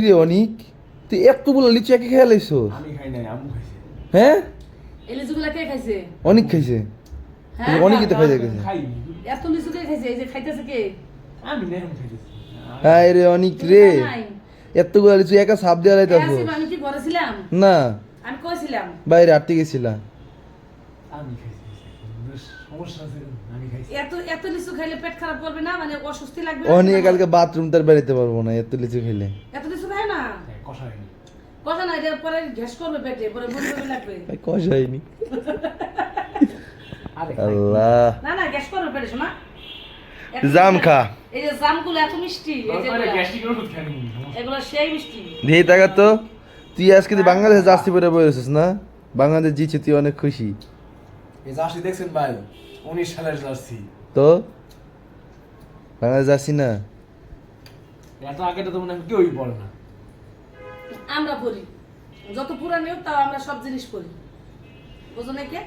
রে অনিক তুই এতগুলো লিচু একে খেয়ে লাইছো আমি খাই নাই আম্মু খাইছে। হ্যাঁ? এই লিচুগুলা কে খাইছে? অনেক খাইছে। হ্যাঁ অনেকই তো খাইছে গেছে খাই এত লিচু কে খাইছে? এই যে খাইতেছে কে? আমি নাই আমি খাইতেছি। হ্যাঁ রে অনিক রে। এতগুলো লিচু একা সাপ দেওয়া লাইতাছো। আমি কি ঘরে ছিলাম? না। আমি কইছিলাম বাইরে আটকে গেছিলা। আমি খাইছি সমস্যা আছে আমি খাইছি। এত এত লিচু খাইলে পেট খারাপ করবে না? মানে? অনিক কালকে বাথরুম তার বেরোতে পারব না এত লিচু খেলে এত লিচু খায় না কষা হয়নি কথা না এটা পরে গ্যাস করবে পেটে পরে বমি বমি লাগবে। কষাইনি আল্লাহ। না না গ্যাস করবে পেটে শোনা। জাম খা। এই যে জামগুলো এত মিষ্টি এই যে আরে এগুলা। সেই মিষ্টি। দিয়ে টাকা তো তুই আজকে বাংলাদেশে যাচ্ছি পরে বলেছিস না? বাংলাদেশ জিতছে তুই অনেক খুশি। এই জার্সি দেখছেন ভাই? উনিশ সালের জার্সি। তো? বাংলাদেশ যাচ্ছি না? এত আগে তো মনে হয় কেউই পড়ে না। আমরা পড়ি। যত পুরানি হোক তাও আমরা সব জিনিস পড়ি। বুঝো না কে?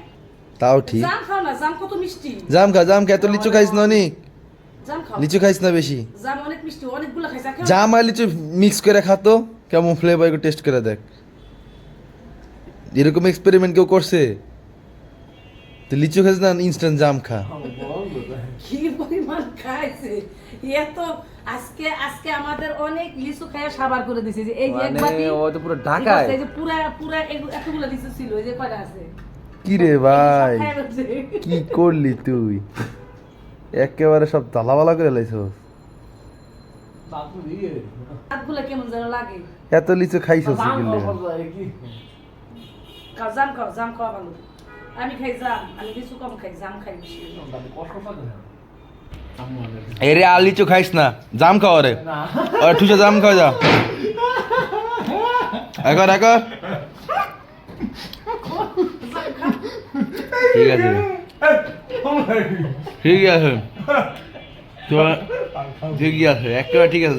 তাও ঠিক। জাম খাও না জাম কত মিষ্টি। জাম খা জাম খা এত লিচু খাইস না অনেক জাম খাও। লিচু খাইস না বেশি? জাম অনেক মিষ্টি অনেকগুলো খাইছে আর জাম আর লিচু মিক্স করে খাতো কেমন ফ্লেভার একটু টেস্ট করে দেখ। এরকম এক্সপেরিমেন্ট কেউ করছে? তুই লিচু খাইস না ইনস্ট্যান্ট জাম খা। কি পরিমাণ খাইছে? এত আজকে আজকে আমাদের অনেক লিচু খাইয়া সাবার করে দিছে যে এই এক বাটি তো পুরো ঠিক এই যে পুরা পুরা এতগুলো লিচু ছিল এই যে কয়টা আছে? কি রে ভাই সব খাইয়া ফেলছে। কি করলি তুই? একেবারে সব করে ইয়ে। কেমন যেন লাগে। এত লিচু খাইছস কি? জাম খাও জাম খাওয়া ভালো। আমি খাই জাম আমি লিচু কম খাই জাম খাই বেশি কষ্ট পাতে না আম্মু আনে এরে আর লিচু খাইস না জাম খাও রে। আরে ঠুসে জাম খাও যা। একর একর ঠিক আছে। ঠিক আছে। তো ঠিক আছে একেবারে ঠিক আছে